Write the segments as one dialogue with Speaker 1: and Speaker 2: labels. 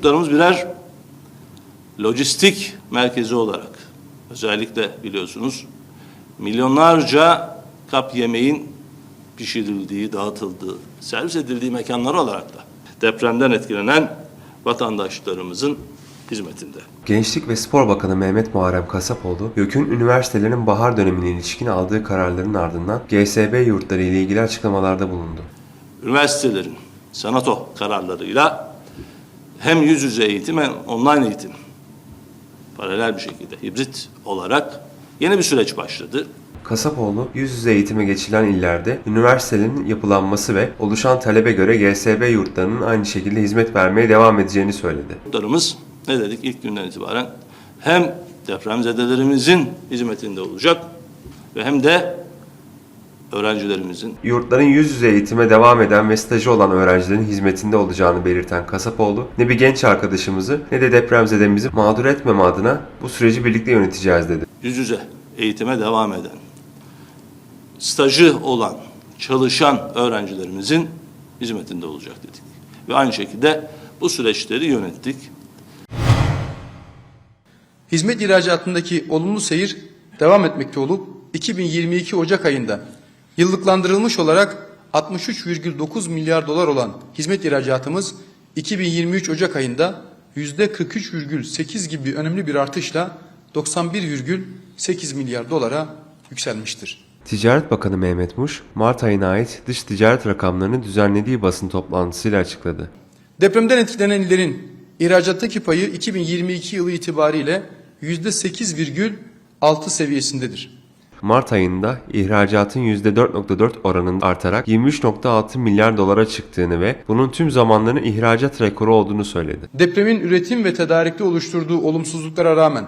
Speaker 1: yurtlarımız birer lojistik merkezi olarak özellikle biliyorsunuz milyonlarca kap yemeğin pişirildiği, dağıtıldığı, servis edildiği mekanlar olarak da depremden etkilenen vatandaşlarımızın hizmetinde.
Speaker 2: Gençlik ve Spor Bakanı Mehmet Muharrem Kasapoğlu, YÖK'ün üniversitelerin bahar dönemine ilişkin aldığı kararların ardından GSB yurtları ile ilgili açıklamalarda bulundu.
Speaker 1: Üniversitelerin senato kararlarıyla hem yüz yüze eğitim hem online eğitim paralel bir şekilde hibrit olarak yeni bir süreç başladı.
Speaker 2: Kasapoğlu, yüz yüze eğitime geçilen illerde üniversitelerin yapılanması ve oluşan talebe göre GSB yurtlarının aynı şekilde hizmet vermeye devam edeceğini söyledi.
Speaker 1: Yurtlarımız ne dedik ilk günden itibaren hem depremzedelerimizin hizmetinde olacak ve hem de öğrencilerimizin
Speaker 2: Yurtların yüz yüze eğitime devam eden ve stajı olan öğrencilerin hizmetinde olacağını belirten Kasapoğlu, ne bir genç arkadaşımızı ne de depremzedemizi mağdur etmeme adına bu süreci birlikte yöneteceğiz dedi.
Speaker 1: yüz yüze eğitime devam eden, stajı olan, çalışan öğrencilerimizin hizmetinde olacak dedik. Ve aynı şekilde bu süreçleri yönettik.
Speaker 3: Hizmet ihracatındaki olumlu seyir devam etmekte olup 2022 Ocak ayında yıllıklandırılmış olarak 63,9 milyar dolar olan hizmet ihracatımız 2023 Ocak ayında %43,8 gibi önemli bir artışla 91,8 milyar dolara yükselmiştir.
Speaker 2: Ticaret Bakanı Mehmet Muş, Mart ayına ait dış ticaret rakamlarını düzenlediği basın toplantısıyla açıkladı.
Speaker 3: Depremden etkilenen illerin ihracattaki payı 2022 yılı itibariyle %8,6 seviyesindedir.
Speaker 2: Mart ayında ihracatın %4.4 oranında artarak 23.6 milyar dolara çıktığını ve bunun tüm zamanların ihracat rekoru olduğunu söyledi.
Speaker 3: Depremin üretim ve tedarikte oluşturduğu olumsuzluklara rağmen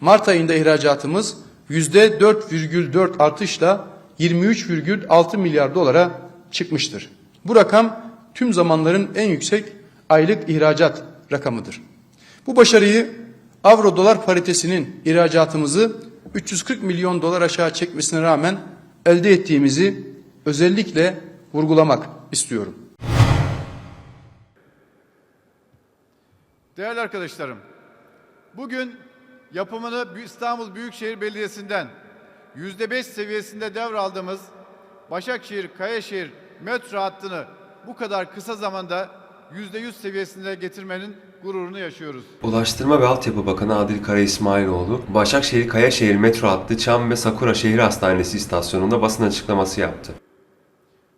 Speaker 3: Mart ayında ihracatımız %4,4 artışla 23,6 milyar dolara çıkmıştır. Bu rakam tüm zamanların en yüksek aylık ihracat rakamıdır. Bu başarıyı avro dolar paritesinin ihracatımızı 340 milyon dolar aşağı çekmesine rağmen elde ettiğimizi özellikle vurgulamak istiyorum.
Speaker 4: Değerli arkadaşlarım, bugün yapımını İstanbul Büyükşehir Belediyesi'nden yüzde beş seviyesinde devraldığımız Başakşehir Kayaşehir metro hattını bu kadar kısa zamanda yüzde yüz seviyesine getirmenin gururunu yaşıyoruz.
Speaker 2: Ulaştırma ve Altyapı Bakanı Adil Kara İsmailoğlu, Başakşehir Kayaşehir metro hattı Çam ve Sakura Şehir Hastanesi istasyonunda basın açıklaması yaptı.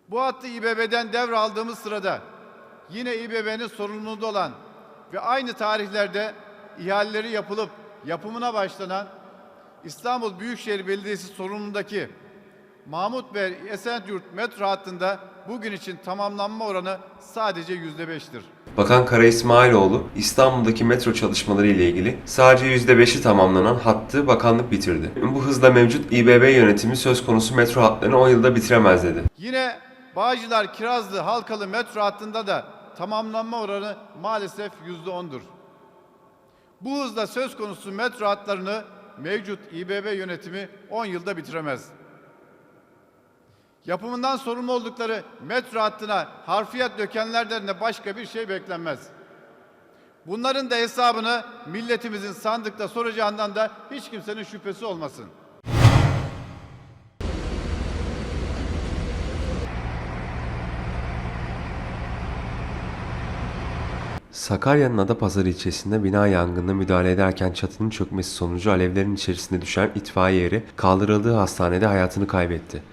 Speaker 4: Bu hattı İBB'den devraldığımız sırada yine İBB'nin sorumluluğunda olan ve aynı tarihlerde ihaleleri yapılıp yapımına başlanan İstanbul Büyükşehir Belediyesi sorumluluğundaki Mahmut Bey Esenyurt metro hattında bugün için tamamlanma oranı sadece yüzde beştir.
Speaker 2: Bakan Kara İsmailoğlu, İstanbul'daki metro çalışmaları ile ilgili sadece %5'i tamamlanan hattı bakanlık bitirdi. Bu hızla mevcut İBB yönetimi söz konusu metro hatlarını 10 yılda bitiremez dedi.
Speaker 4: Yine Bağcılar Kirazlı Halkalı metro hattında da tamamlanma oranı maalesef yüzde ondur. Bu hızla söz konusu metro hatlarını mevcut İBB yönetimi 10 yılda bitiremez. Yapımından sorumlu oldukları metro hattına harfiyat dökenlerden de başka bir şey beklenmez. Bunların da hesabını milletimizin sandıkta soracağından da hiç kimsenin şüphesi olmasın.
Speaker 2: Sakarya'nın Adapazarı ilçesinde bina yangınına müdahale ederken çatının çökmesi sonucu alevlerin içerisinde düşen itfaiye eri kaldırıldığı hastanede hayatını kaybetti.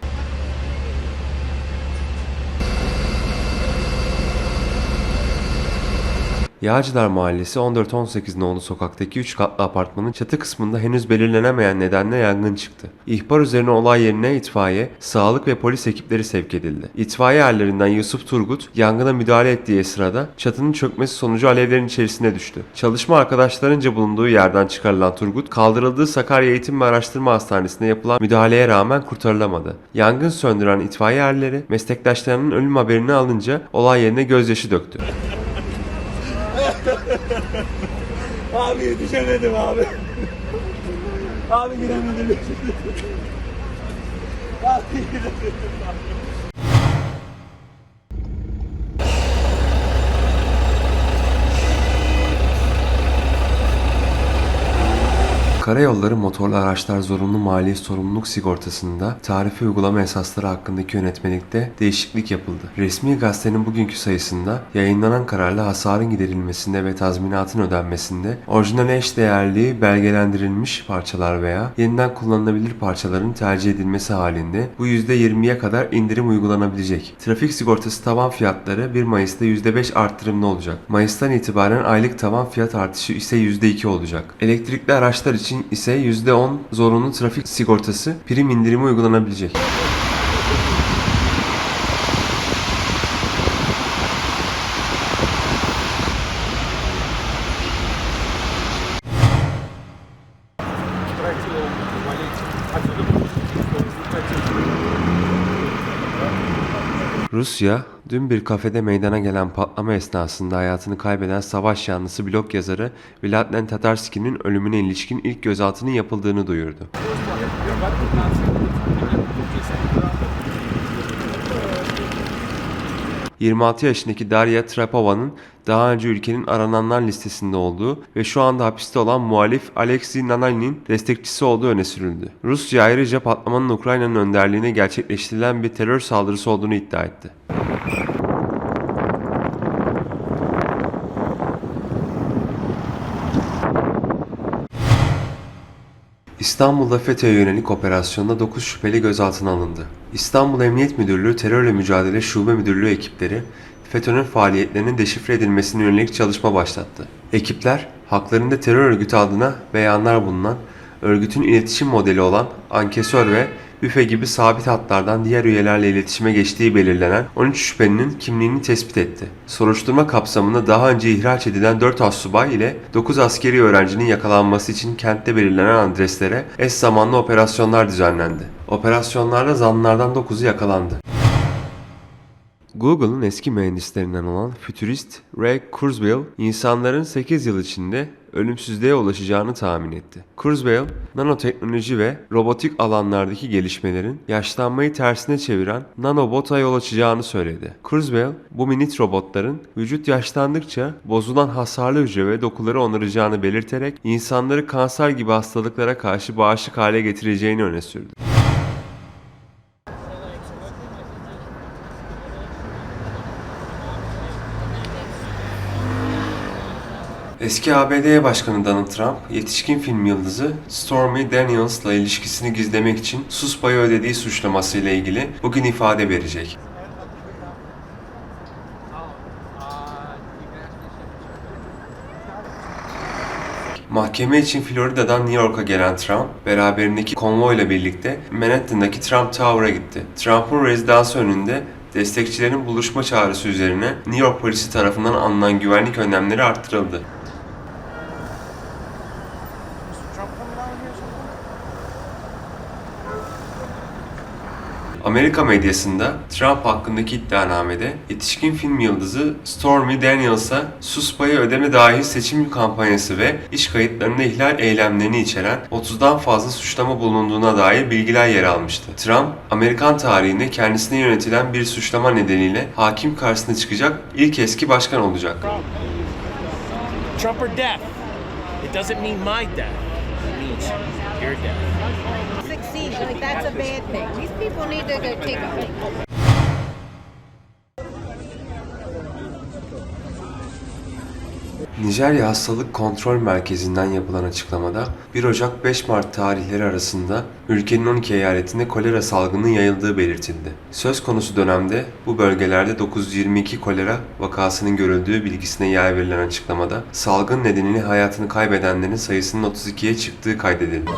Speaker 2: Yağcılar Mahallesi 14-18 nolu sokaktaki 3 katlı apartmanın çatı kısmında henüz belirlenemeyen nedenle yangın çıktı. İhbar üzerine olay yerine itfaiye, sağlık ve polis ekipleri sevk edildi. İtfaiye erlerinden Yusuf Turgut yangına müdahale ettiği sırada çatının çökmesi sonucu alevlerin içerisine düştü. Çalışma arkadaşlarınca bulunduğu yerden çıkarılan Turgut kaldırıldığı Sakarya Eğitim ve Araştırma Hastanesi'ne yapılan müdahaleye rağmen kurtarılamadı. Yangın söndüren itfaiye erleri meslektaşlarının ölüm haberini alınca olay yerine gözyaşı döktü.
Speaker 5: Abi yetişemedim abi. Abi giremedim. Abi giremedim.
Speaker 2: Karayolları motorlu araçlar zorunlu mali sorumluluk sigortasında tarifi uygulama esasları hakkındaki yönetmelikte değişiklik yapıldı. Resmi gazetenin bugünkü sayısında yayınlanan kararla hasarın giderilmesinde ve tazminatın ödenmesinde orijinal eş değerliği belgelendirilmiş parçalar veya yeniden kullanılabilir parçaların tercih edilmesi halinde bu %20'ye kadar indirim uygulanabilecek. Trafik sigortası tavan fiyatları 1 Mayıs'ta %5 arttırımlı olacak. Mayıs'tan itibaren aylık tavan fiyat artışı ise %2 olacak. Elektrikli araçlar için ise %10 zorunlu trafik sigortası prim indirimi uygulanabilecek. Rusya, dün bir kafede meydana gelen patlama esnasında hayatını kaybeden savaş yanlısı blog yazarı Vladlen Tatarski'nin ölümüne ilişkin ilk gözaltının yapıldığını duyurdu. ...26 yaşındaki Darya Trapova'nın daha önce ülkenin arananlar listesinde olduğu ve şu anda hapiste olan muhalif Alexei Navalny'nin destekçisi olduğu öne sürüldü. Rusya ayrıca patlamanın Ukrayna'nın önderliğine gerçekleştirilen bir terör saldırısı olduğunu iddia etti. İstanbul'da FETÖ'ye yönelik operasyonda 9 şüpheli gözaltına alındı. İstanbul Emniyet Müdürlüğü Terörle Mücadele Şube Müdürlüğü ekipleri FETÖ'nün faaliyetlerinin deşifre edilmesine yönelik çalışma başlattı. Ekipler haklarında terör örgütü adına beyanlar bulunan örgütün iletişim modeli olan ankesör ve büfe gibi sabit hatlardan diğer üyelerle iletişime geçtiği belirlenen 13 şüphelinin kimliğini tespit etti. Soruşturma kapsamında daha önce ihraç edilen 4 assubay ile 9 askeri öğrencinin yakalanması için kentte belirlenen adreslere eş zamanlı operasyonlar düzenlendi. Operasyonlarda zanlılardan 9'u yakalandı. Google'ın eski mühendislerinden olan fütürist Ray Kurzweil, insanların 8 yıl içinde ölümsüzlüğe ulaşacağını tahmin etti. Kurzweil, nanoteknoloji ve robotik alanlardaki gelişmelerin yaşlanmayı tersine çeviren nanobota yol açacağını söyledi. Kurzweil, bu minik robotların vücut yaşlandıkça bozulan hasarlı hücre ve dokuları onaracağını belirterek insanları kanser gibi hastalıklara karşı bağışık hale getireceğini öne sürdü. Eski ABD Başkanı Donald Trump, yetişkin film yıldızı Stormy Daniels'la ilişkisini gizlemek için sus payı ödediği suçlamasıyla ilgili bugün ifade verecek. Mahkeme için Florida'dan New York'a gelen Trump, beraberindeki konvoyla birlikte Manhattan'daki Trump Tower'a gitti. Trump'ın rezidansı önünde destekçilerin buluşma çağrısı üzerine New York polisi tarafından alınan güvenlik önlemleri arttırıldı. Amerika medyasında Trump hakkındaki iddianamede yetişkin film yıldızı Stormy Daniels'a sus payı ödeme dahil seçim kampanyası ve iş kayıtlarında ihlal eylemlerini içeren 30'dan fazla suçlama bulunduğuna dair bilgiler yer almıştı. Trump, Amerikan tarihinde kendisine yönetilen bir suçlama nedeniyle hakim karşısına çıkacak ilk eski başkan olacak.
Speaker 6: Trump or death. It doesn't mean my death. It means your death.
Speaker 7: Like that's a bad thing. These people need to go take a break.
Speaker 2: Nijerya Hastalık Kontrol Merkezi'nden yapılan açıklamada 1 Ocak 5 Mart tarihleri arasında ülkenin 12 eyaletinde kolera salgının yayıldığı belirtildi. Söz konusu dönemde bu bölgelerde 922 kolera vakasının görüldüğü bilgisine yer verilen açıklamada salgın nedeniyle hayatını kaybedenlerin sayısının 32'ye çıktığı kaydedildi.